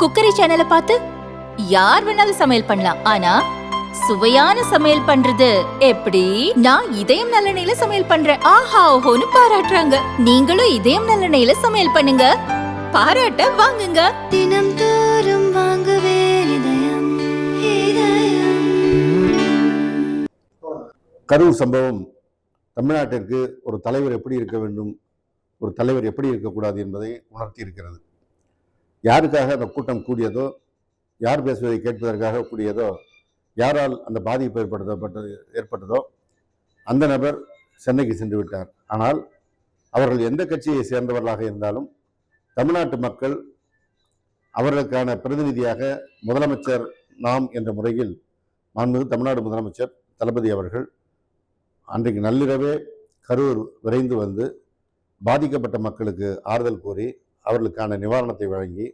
Cookery சேனலை பார்த்து யார் வேணாலும் சமையல் பண்ணலாம். ஆனா சுவையான சமையல் பண்றது எப்படி? நான் இதயம் நல்லெண்ணெயில சமையல் பண்றேன். ஆஹா ஓஹோன்னு பாராட்டுறாங்க. நீங்களும் இதயம் நல்லெண்ணெயில சமையல் பண்ணுங்க. பாராட்ட வாங்குங்க. தினம் தோறும் வாங்குவே இதயம் இதயம். கரூர் சம்பவம். தமிழ்நாட்டிற்கு ஒரு தலைவர் எப்படி இருக்க வேண்டும்? ஒரு தலைவர் எப்படி இருக்கக்கூடாது என்பதை உணர்த்தி இருக்கிறது யாருக்காக அந்த கூட்டம் கூடியதோ யார் பேசுவதை கேட்பதற்காக கூடியதோ யாரால் அந்த பாதிப்பு ஏற்படுத்தப்பட்டது ஏற்பட்டதோ அந்த நபர் சென்னைக்கு சென்று விட்டார். ஆனால் அவர்கள் எந்த கட்சியை சேர்ந்தவர்களாக இருந்தாலும் தமிழ்நாட்டு மக்கள் அவர்களுக்கான பிரதிநிதியாக முதலமைச்சர் நாம் என்ற முறையில் மாண்புமிகு தமிழ்நாடு முதலமைச்சர் தளபதி அவர்கள் அன்றைக்கு நள்ளிரவே கரூர் விரைந்து வந்து பாதிக்கப்பட்ட மக்களுக்கு ஆறுதல் கூறி அவர்களுக்கான நிவாரணத்தை வழங்கி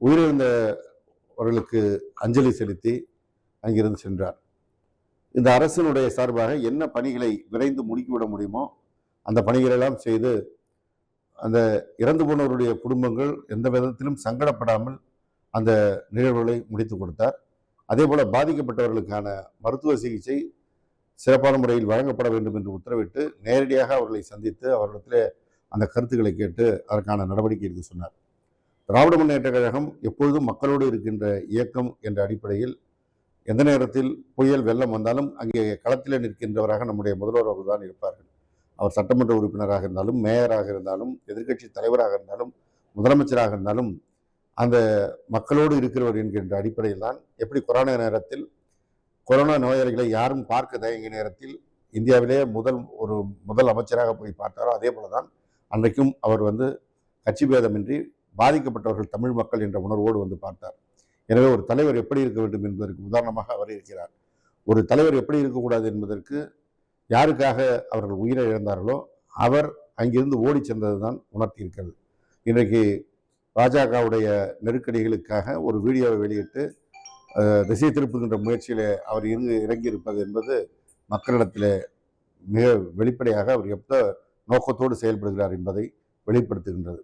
உயிரிழந்தவர்களுக்கு அஞ்சலி செலுத்தி அங்கிருந்து சென்றார். இந்த அரசினுடைய சார்பாக என்ன பணிகளை விரைந்து முடுக்கிவிட முடியுமோ அந்த பணிகளெல்லாம் செய்து அந்த இறந்து போனவருடைய குடும்பங்கள் எந்த விதத்திலும் சங்கடப்படாமல் அந்த நிகழ்வுகளை முடித்து கொடுத்தார். அதே போல் பாதிக்கப்பட்டவர்களுக்கான மருத்துவ சிகிச்சை சிறப்பான முறையில் வழங்கப்பட வேண்டும் என்று உத்தரவிட்டு நேரடியாக அவர்களை சந்தித்து அவர்களிடத்தில் அந்த கருத்துக்களை கேட்டு அதற்கான நடவடிக்கை எடுக்க சொன்னார். திராவிட முன்னேற்ற கழகம் எப்பொழுதும் மக்களோடு இருக்கின்ற இயக்கம் என்ற அடிப்படையில் எந்த நேரத்தில் புயல் வெள்ளம் வந்தாலும் அங்கே களத்தில் நிற்கின்றவராக நம்முடைய முதல்வர் அவர்கள் தான் இருப்பார்கள். அவர் சட்டமன்ற உறுப்பினராக இருந்தாலும் மேயராக இருந்தாலும் எதிர்க்கட்சி தலைவராக இருந்தாலும் முதலமைச்சராக இருந்தாலும் அந்த மக்களோடு இருக்கிறவர் என்கின்ற அடிப்படையில் தான் எப்படி கொரோனா நேரத்தில் கொரோனா நோயாளிகளை யாரும் பார்க்க தயங்கிய நேரத்தில் இந்தியாவிலே முதல் ஒரு முதல் அமைச்சராக போய் பார்த்தாரோ அதே போல தான் அன்றைக்கும் அவர் வந்து கட்சி பேதமின்றி பாதிக்கப்பட்டவர்கள் தமிழ் மக்கள் என்ற உணர்வோடு வந்து பார்த்தார். எனவே ஒரு தலைவர் எப்படி இருக்க வேண்டும் என்பதற்கு உதாரணமாக அவர் இருக்கிறார். ஒரு தலைவர் எப்படி இருக்கக்கூடாது என்பதற்கு யாருக்காக அவர்கள் உயிரை இழந்தார்களோ அவர் அங்கிருந்து ஓடி சென்றது தான் உணர்த்தியிருக்கிறது. இன்றைக்கு பாஜகவுடைய நெருக்கடிகளுக்காக ஒரு வீடியோவை வெளியிட்டு திசை திருப்புகின்ற முயற்சியில் அவர் இறங்கி இறங்கி இருப்பது என்பது மக்களிடத்தில் மிக வெளிப்படையாக அவர் எப்போ நோக்கத்தோடு செயல்படுகிறார் என்பதை வெளிப்படுத்துகின்றது.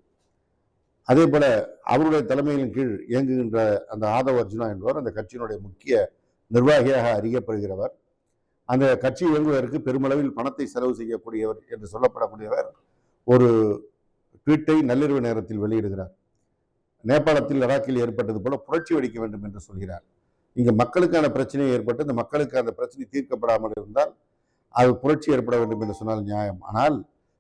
அதே போல அவருடைய தலைமையின் கீழ் இயங்குகின்ற அந்த ஆதவ அர்ஜுனா என்பவர் அந்த கட்சியினுடைய முக்கிய நிர்வாகியாக அறியப்படுகிறவர். அந்த கட்சி இயங்குவதற்கு பெருமளவில் பணத்தை செலவு செய்யக்கூடியவர் என்று சொல்லப்படக்கூடியவர் ஒரு ட்வீட்டை நள்ளிரவு நேரத்தில் வெளியிடுகிறார். நேபாளத்தில் லடாக்கில் ஏற்பட்டது போல புரட்சி வெடிக்க வேண்டும் என்று சொல்கிறார். இங்கே மக்களுக்கான பிரச்சனை ஏற்பட்டு இந்த மக்களுக்கு அந்த பிரச்சனை தீர்க்கப்படாமல் இருந்தால் அது புரட்சி ஏற்பட வேண்டும் என்று சொன்னால் நியாயம். ஆனால்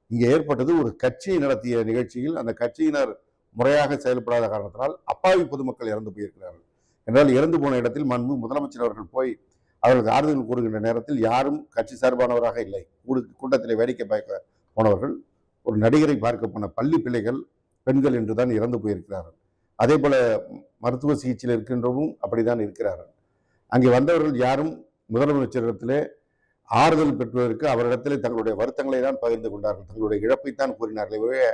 இங்கே ஏற்பட்டது ஒரு கட்சி நடத்திய நிகழ்ச்சியில் அந்த கட்சியினர் முறையாக செயல்படாத காரணத்தினால் அப்பாவி பொதுமக்கள் இறந்து போயிருக்கிறார்கள். என்றால் இறந்து போன இடத்தில் மண்பு முதலமைச்சர் அவர்கள் போய் அவர்களுக்கு ஆறுதல் கூறுகின்ற நேரத்தில் யாரும் கட்சி சார்பானவராக இல்லை. கூடு- கூட்டத்தில் வேடிக்கை பார்க்க போனவர்கள் ஒரு நடிகரை பார்க்க போன பள்ளி பிள்ளைகள் பெண்கள் என்று தான் இறந்து போயிருக்கிறார்கள். அதே போல மருத்துவ சிகிச்சையில் இருக்கின்றவும் அப்படிதான் இருக்கிறார்கள். அங்கே வந்தவர்கள் யாரும் முதலமைச்சரிடத்திலே ஆறுதல் பெற்றுவதற்கு அவரிடத்தில் தங்களுடைய வருத்தங்களை தான் பகிர்ந்து கொண்டார்கள். தங்களுடைய இழப்பைத்தான் கூறினார்கள் ஒழிய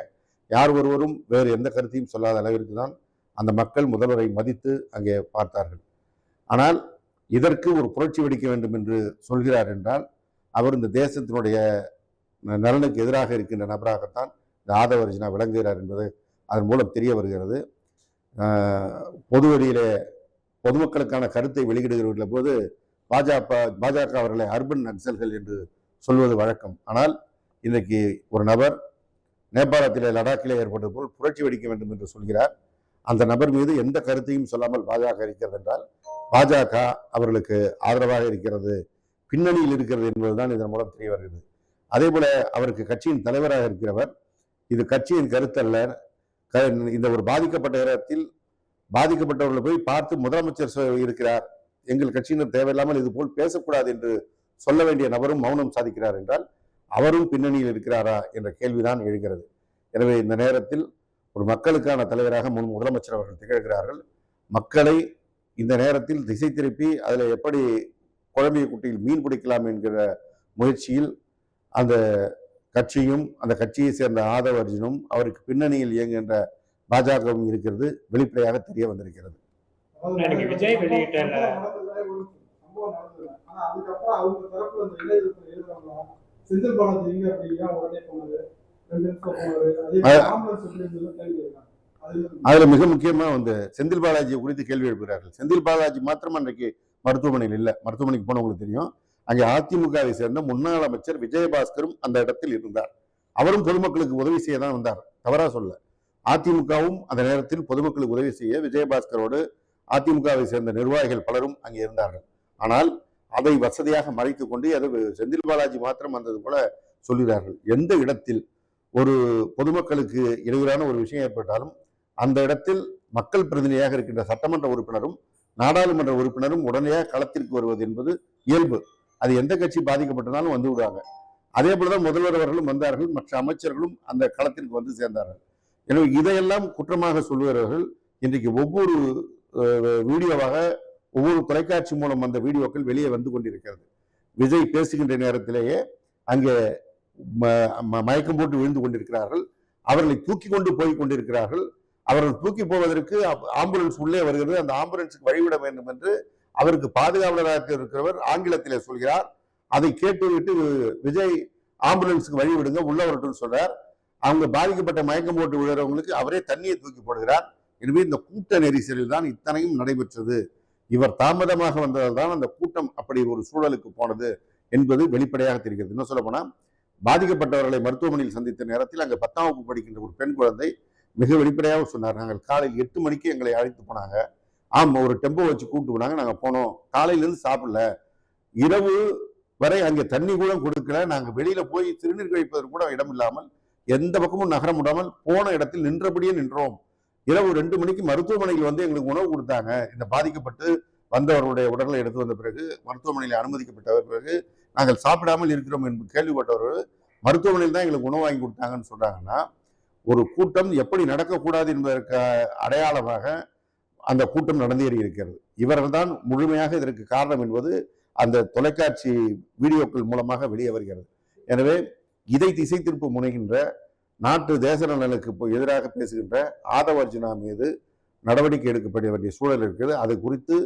யார் ஒருவரும் வேறு எந்த கருத்தையும் சொல்லாத அளவிற்கு தான் அந்த மக்கள் முதல்வரை மதித்து அங்கே பார்த்தார்கள். ஆனால் இதற்கு ஒரு புரட்சி வெடிக்க வேண்டும் என்று சொல்கிறார் என்றால் அவர் இந்த தேசத்தினுடைய நலனுக்கு எதிராக இருக்கின்ற நபராகத்தான் இந்த ஆதவர்ஜினா விளங்குகிறார் என்பது அதன் மூலம் தெரிய வருகிறது. ஆஹ் பொது வழியிலே பொதுமக்களுக்கான கருத்தை வெளியிடுகிற போது பாஜக பாஜக அவர்களை அர்பன் நக்சல்கள் என்று சொல்வது வழக்கம். ஆனால் இன்றைக்கு ஒரு நபர் நேபாளத்திலே லடாக்கிலே ஏற்பட்டது போல் புரட்சி வெடிக்க வேண்டும் என்று சொல்கிறார். அந்த நபர் மீது எந்த கருத்தையும் சொல்லாமல் பாஜக இருக்கிறது என்றால் பாஜக அவர்களுக்கு ஆதரவாக இருக்கிறது பின்னணியில் இருக்கிறது என்பதுதான் இதன் மூலம் தெரிய வருகிறது. அதே போல அவருக்கு கட்சியின் தலைவராக இருக்கிறவர் இது கட்சியின் கருத்தல்ல. க- இந்த ஒரு பாதிக்கப்பட்ட இடத்தில் பாதிக்கப்பட்டவர்களை போய் பார்த்து முதலமைச்சர் இருக்கிறார். எங்கள் கட்சியினர் தேவையில்லாமல் இது போல் பேசக்கூடாது என்று சொல்ல வேண்டிய நபரும் மௌனம் சாதிக்கிறார் என்றால் அவரும் பின்னணியில் இருக்கிறாரா என்ற கேள்விதான் எழுகிறது. எனவே இந்த நேரத்தில் ஒரு மக்களுக்கான தலைவராக முன் முதலமைச்சர் அவர்கள் திகழ்கிறார்கள். மக்களை இந்த நேரத்தில் திசை திருப்பி அதில் எப்படி குழம்பிய குட்டியில் மீன் பிடிக்கலாம் என்கிற முயற்சியில் அந்த கட்சியும் அந்த கட்சியை சேர்ந்த ஆதவ அர்ஜுனும் அவருக்கு பின்னணியில் இயங்குகின்ற பாஜகவும் இருக்கிறது. வெளிப்படையாக தெரிய வந்திருக்கிறது. இன்னைக்கு விஜய் வெளியிட்ட அதுக்கப்புறம் அவங்க தரப்புல இளைஞர்கள் எழுதுறாங்க செந்தில் பாலாஜி எங்க உடனே ரெண்டு நிமிஷம் போனாரு. அதே ஆம்புலன்ஸ் கேள்வி அதுல மிக முக்கியமா வந்து செந்தில் பாலாஜி குறித்து கேள்வி எழுப்புகிறார்கள். செந்தில் பாலாஜி மாத்திரம் அன்றைக்கு மருத்துவமனையில் இல்லை. மருத்துவமனைக்கு போனவங்களுக்கு தெரியும். அங்கே அதிமுகவை சேர்ந்த முன்னாள் அமைச்சர் விஜயபாஸ்கரும் அந்த இடத்தில் இருந்தார். அவரும் பொதுமக்களுக்கு உதவி செய்ய தான் வந்தார். தவறா சொல்ல அதிமுகவும் அந்த நேரத்தில் பொதுமக்களுக்கு உதவி செய்ய விஜயபாஸ்கரோடு அதிமுகவை சேர்ந்த நிர்வாகிகள் பலரும் அங்கே இருந்தார்கள். ஆனால் அதை வசதியாக மறைத்து கொண்டு அது செந்தில் பாலாஜி மாத்திரம் வந்தது போல சொல்கிறார்கள் எந்த இடத்தில் ஒரு பொதுமக்களுக்கு இடையிலான ஒரு விஷயம் ஏற்பட்டாலும் அந்த இடத்தில் மக்கள் பிரதிநிதியாக இருக்கின்ற சட்டமன்ற உறுப்பினரும் நாடாளுமன்ற உறுப்பினரும் உடனடியாக களத்திற்கு வருவது என்பது இயல்பு. அது எந்த கட்சி பாதிக்கப்பட்டதாலும் வந்து விடுவாங்க. அதே போலதான் முதல்வர் அவர்களும் வந்தார்கள். மற்ற அமைச்சர்களும் அந்த களத்திற்கு வந்து சேர்ந்தார்கள். எனவே இதையெல்லாம் குற்றமாக சொல்லுகிறவர்கள் இன்றைக்கு ஒவ்வொரு வீடியோவாக ஒவ்வொரு தொலைக்காட்சி மூலம் வந்த வீடியோக்கள் வெளியே வந்து கொண்டிருக்கிறது. விஜய் பேசுகின்ற நேரத்திலேயே அங்கே ம- ம- மயக்கம் போட்டு விழுந்து கொண்டிருக்கிறார்கள். அவர்களை தூக்கி கொண்டு போய் கொண்டிருக்கிறார்கள். அவர்கள் தூக்கி போவதற்கு ஆம்புலன்ஸ் உள்ளே வருகிறது. அந்த ஆம்புலன்ஸுக்கு வழிவிட வேண்டும் என்று அவருக்கு பாதுகாவலராக இருக்கிறவர் ஆங்கிலத்திலே சொல்கிறார். அதை கேட்டுவிட்டு விஜய் ஆம்புலன்ஸுக்கு வழி உள்ளவர்கள் சொல்றார். அவங்க பாதிக்கப்பட்ட மயக்கம் போட்டு விழுறவங்களுக்கு அவரே தண்ணியை தூக்கி போடுகிறார். எனவே இந்த கூட்ட நெரிசலில் தான் இத்தனையும் நடைபெற்றது. இவர் தாமதமாக வந்ததால் தான் அந்த கூட்டம் அப்படி ஒரு சூழலுக்கு போனது என்பது வெளிப்படையாக தெரிகிறது. இன்னும் சொல்ல போனால் பாதிக்கப்பட்டவர்களை மருத்துவமனையில் சந்தித்த நேரத்தில் அங்கே பத்தாம் வகுப்பு படிக்கின்ற ஒரு பெண் குழந்தை மிக வெளிப்படையாக சொன்னார். நாங்கள் காலையில் எட்டு மணிக்கு எங்களை அழைத்து போனாங்க. ஆமா ஒரு டெம்போ வச்சு கூப்பிட்டு போனாங்க. நாங்க போனோம். காலையிலேருந்து சாப்பிடல. இரவு வரை அங்கே தண்ணி கூட கொடுக்கல. நாங்க வெளியில போய் சிறுநீர் கழிப்பதற்கு கூட இடம் இல்லாமல் எந்த பக்கமும் நகர முடாமல் போன இடத்தில் நின்றபடியே நின்றோம். இரவு ரெண்டு மணிக்கு மருத்துவமனையில் வந்து எங்களுக்கு உணவு கொடுத்தாங்க. இந்த பாதிக்கப்பட்டு வந்தவர்களுடைய உடலை எடுத்து வந்த பிறகு மருத்துவமனையில் அனுமதிக்கப்பட்ட பிறகு நாங்கள் சாப்பிடாமல் இருக்கிறோம் என்று கேள்விப்பட்டவர்கள் மருத்துவமனையில் தான் எங்களுக்கு உணவு வாங்கி கொடுத்தாங்கன்னு சொல்கிறாங்கன்னா ஒரு கூட்டம் எப்படி நடக்கக்கூடாது என்பதற்கு அடையாளமாக அந்த கூட்டம் நடந்தேறி இருக்கிறது இவர்கள் தான் முழுமையாக இதற்கு காரணம் என்பது அந்த தொலைக்காட்சி வீடியோக்கள் மூலமாக வெளியே வருகிறது. எனவே இதை திசை திருப்ப முனைகின்ற நாட்டு தேச நலனுக்கு எதிராக பேசுகின்ற ஆதவ அர்ஜுனா மீது நடவடிக்கை எடுக்கப்பட வேண்டிய சூழல் இருக்கிறது. அது குறித்து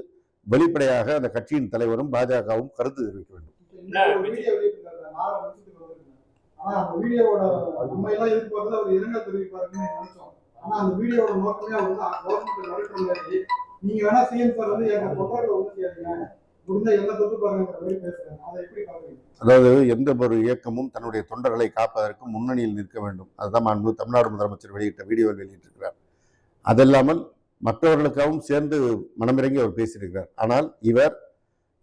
வெளிப்படையாக அந்த கட்சியின் தலைவரும் பாஜகவும் கருத்து தெரிவிக்க வேண்டும். நீங்க வேணா சிஎம் சார் வந்து எங்க பொருட்களை வந்து செய்யாதீங்க. அதாவது எந்த ஒரு இயக்கமும் தன்னுடைய தொண்டர்களை காப்பதற்கு முன்னணியில் நிற்க வேண்டும். அதுதான் மாண்பு தமிழ்நாடு முதலமைச்சர் வெளியிட்ட வீடியோவில் வெளியிட்டிருக்கிறார். அதல்லாமல் மற்றவர்களுக்காகவும் சேர்ந்து மனமிறங்கி அவர் பேசியிருக்கிறார். ஆனால் இவர்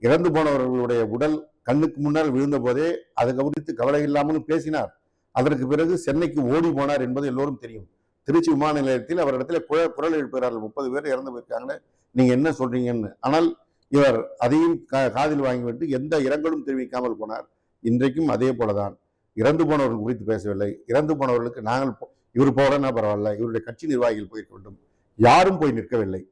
இறந்து போனவர்களுடைய உடல் கண்ணுக்கு முன்னால் விழுந்த போதே அது குறித்து கவலை இல்லாமலும் பேசினார். அதற்கு பிறகு சென்னைக்கு ஓடி போனார் என்பது எல்லோரும் தெரியும். திருச்சி விமான நிலையத்தில் அவரிடத்தில் குரல் குரல் எழுப்புகிறார்கள். முப்பது பேர் இறந்து போயிருக்காங்களே நீங்க என்ன சொல்றீங்கன்னு. ஆனால் இவர் அதையும் கா- காதில் வாங்கிவிட்டு எந்த இரங்கலும் தெரிவிக்காமல் போனார். இன்றைக்கும் அதே போலதான். இறந்து போனவர்கள் குறித்து பேசவில்லை. இறந்து போனவர்களுக்கு நாங்கள் போ- இவர் போறேன்னா பரவாயில்ல. இவருடைய கட்சி நிர்வாகிகள் போயிருக்க வேண்டும். யாரும் போய் நிற்கவில்லை.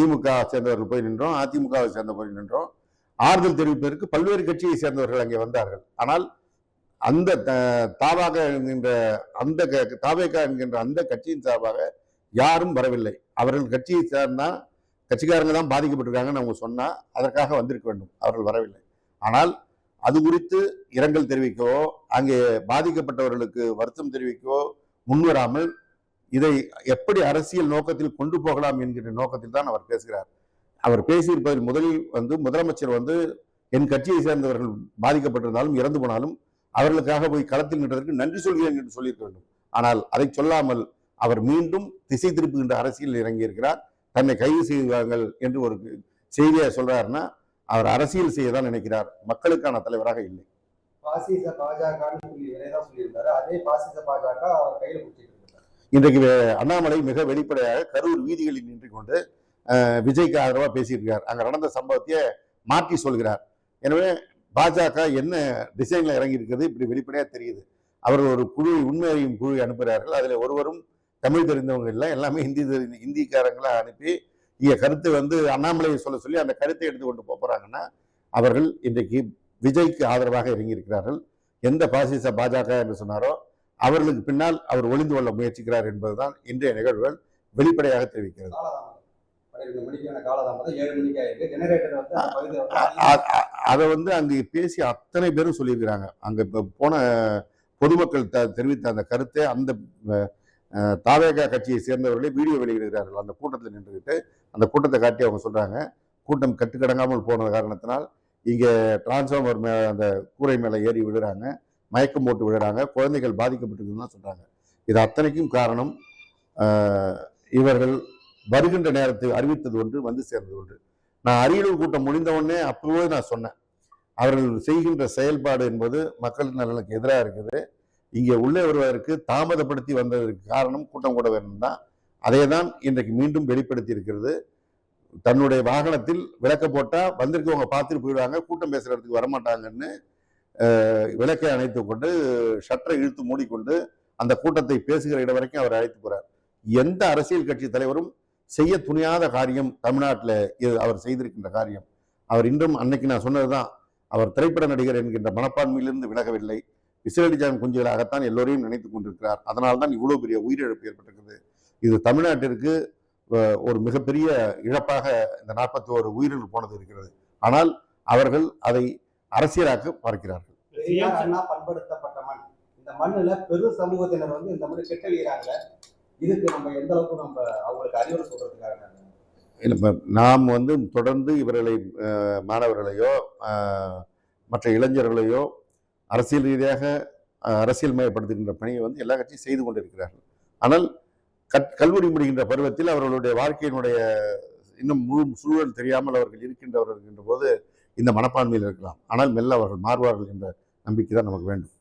திமுக சேர்ந்தவர்கள் போய் நின்றோம். அதிமுகவை சேர்ந்த போய் நின்றோம். ஆறுதல் தெரிவிப்பதற்கு பல்வேறு கட்சியை சேர்ந்தவர்கள் அங்கே வந்தார்கள். ஆனால் அந்த த- தாவாக என்கின்ற அந்த க- தாவேகா என்கின்ற அந்த கட்சியின் சார்பாக யாரும் வரவில்லை. அவர்கள் கட்சியை சேர்ந்தால் கட்சிக்காரங்க தான் பாதிக்கப்பட்டிருக்காங்கன்னு அவங்க சொன்னால் அதற்காக வந்திருக்க வேண்டும். அவர்கள் வரவில்லை. ஆனால் அது குறித்து இரங்கல் தெரிவிக்கவோ அங்கே பாதிக்கப்பட்டவர்களுக்கு வருத்தம் தெரிவிக்கவோ முன்வராமல் இதை எப்படி அரசியல் நோக்கத்தில் கொண்டு போகலாம் என்கிற நோக்கத்தில் தான் அவர் பேசுகிறார். அவர் பேசியிருப்பதில் முதலில் வந்து முதலமைச்சர் வந்து என் கட்சியை சேர்ந்தவர்கள் பாதிக்கப்பட்டிருந்தாலும் இறந்து போனாலும் அவர்களுக்காக போய் களத்தில் நின்றதற்கு நன்றி சொல்கிறேன் என்று சொல்லியிருக்க வேண்டும். ஆனால் அதை சொல்லாமல் அவர் மீண்டும் திசை திருப்புகின்ற அரசியலில் இறங்கியிருக்கிறார். தன்னை கைது செய்வார்கள் என்று ஒரு செய்தியை சொல்றாருன்னா அவர் அரசியல் செய்ய தான் நினைக்கிறார். மக்களுக்கான தலைவராக இல்லை. பாசிச பாஜகன்னு சொல்லி சொல்லியிருந்தாரு. அதே பாசிச பாஜக அவர் கையில பிடிச்சிட்டு இன்றைக்கு அண்ணாமலை மிக வெளிப்படையாக கரூர் வீதிகளில் நின்று கொண்டு விஜய்க்கு ஆதரவா பேசியிருக்கிறார். அங்க நடந்த சம்பவத்தையே மாற்றி சொல்கிறார். எனவே பாஜக என்ன டிசைன்ல இறங்கி இருக்கிறது இப்படி வெளிப்படையா தெரியுது. அவர்கள் ஒரு குழு உண்மை அறியும் குழு அனுப்புகிறார்கள். அதுல ஒருவரும் தமிழ் தெரிந்தவங்க இல்லை எல்லாமே ஹிந்தி தெரிந்த ஹிந்திக்காரங்களை அனுப்பி இங்க கருத்து வந்து அண்ணாமலையை சொல்ல சொல்லி அந்த கருத்தை எடுத்து கொண்டு போப் போறாங்கன்னா அவர்கள் இன்றைக்கு விஜய்க்கு ஆதரவாக இறங்கி இருக்கிறார்கள் எந்த பாசிச பாஜக என்று சொன்னாரோ அவர்களுக்கு பின்னால் அவர் ஒளிந்து கொள்ள முயற்சிக்கிறார் என்பதுதான் இன்றைய நிகழ்வுகள் வெளிப்படையாக தெரிவிக்கிறது. அதை வந்து அங்கு பேசி அத்தனை பேரும் சொல்லியிருக்கிறாங்க. அங்க இப்ப போன பொதுமக்கள் த- தெரிவித்த அந்த கருத்தை அந்த தாவேகா கட்சியை சேர்ந்தவர்களே வீடியோ வெளியிடுகிறார்கள். அந்த கூட்டத்தில் நின்றுக்கிட்டு அந்த கூட்டத்தை காட்டி அவங்க சொல்கிறாங்க கூட்டம் கட்டுக்கடங்காமல் போன காரணத்தினால் இங்கே டிரான்ஸ்ஃபார்மர் மே அந்த கூரை மேலே ஏறி விழுறாங்க மயக்கம் போட்டு விழுறாங்க குழந்தைகள் பாதிக்கப்பட்டிருக்குன்னு சொல்கிறாங்க இது அத்தனைக்கும் காரணம் இவர்கள் வருகின்ற நேரத்தை அறிவித்தது ஒன்று வந்து சேர்ந்தது ஒன்று. நான் அரியலூர் கூட்டம் முடிந்தவுடனே அப்போவே நான் சொன்னேன் அவர்கள் செய்கின்ற செயல்பாடு என்பது மக்கள் நலனுக்கு எதிராக இருக்குது. இங்கே உள்ளே வருவதற்கு தாமதப்படுத்தி வந்ததற்கு காரணம் கூட்டம் கூட வேண்டும் தான் அதை தான் இன்றைக்கு மீண்டும் வெளிப்படுத்தி இருக்கிறது தன்னுடைய வாகனத்தில் விளக்க போட்டால் வந்திருக்கவங்க பார்த்துட்டு போயிடுவாங்க கூட்டம் பேசுகிற இடத்துக்கு வரமாட்டாங்கன்னு விளக்கை அணைத்து கொண்டு ஷட்டரை இழுத்து மூடிக்கொண்டு அந்த கூட்டத்தை பேசுகிற இடம் வரைக்கும் அவர் அழைத்து போகிறார் எந்த அரசியல் கட்சி தலைவரும் செய்ய துணியாத காரியம் தமிழ்நாட்டில் இது அவர் செய்திருக்கின்ற காரியம். அவர் இன்றும் அன்னைக்கு நான் சொன்னது தான் அவர் திரைப்பட நடிகர் என்கின்ற மனப்பான்மையிலிருந்து விலகவில்லை. விசிலடிஜான் குஞ்சுகளாகத்தான் எல்லோரையும் நினைத்துக் கொண்டிருக்கிறார். அதனால தான் இவ்வளவு பெரிய உயிரிழப்பு ஏற்பட்டிருக்குது இது தமிழ்நாட்டிற்கு ஒரு மிகப்பெரிய இழப்பாக இந்த நாற்பத்தி ஓரு உயிரிழப்பு போனது இருக்கிறது. ஆனால் அவர்கள் அதை அரசியலாக்க பார்க்கிறார்கள் பண்படுத்தப்பட்ட மண். இந்த மண்ணுல பெரு சமூகத்தினர் வந்து இந்த மாதிரி கெட்டழிகிறாங்க. இதுக்கு நம்ம எந்த அளவுக்கு நம்ம அவங்களுக்கு அறிவுரை சொல்றதுக்காக இப்ப நாம் வந்து தொடர்ந்து இவர்களை மாணவர்களையோ மற்ற இளைஞர்களையோ அரசியல் ரீதியாக அஹ், அரசியல் மயப்படுத்துகின்ற பணியை வந்து எல்லா கட்சியும் செய்து கொண்டிருக்கிறார்கள். ஆனால் கட் கல்லூரி முடிகின்ற பருவத்தில் அவர்களுடைய வாழ்க்கையினுடைய இன்னும் முழு சூழல் தெரியாமல் அவர்கள் இருக்கின்றவர்கள் இருக்கின்ற போது இந்த மனப்பான்மையில் இருக்கலாம். ஆனால் மெல்ல அவர்கள் மாறுவார்கள் என்ற நம்பிக்கை தான் நமக்கு வேண்டும்.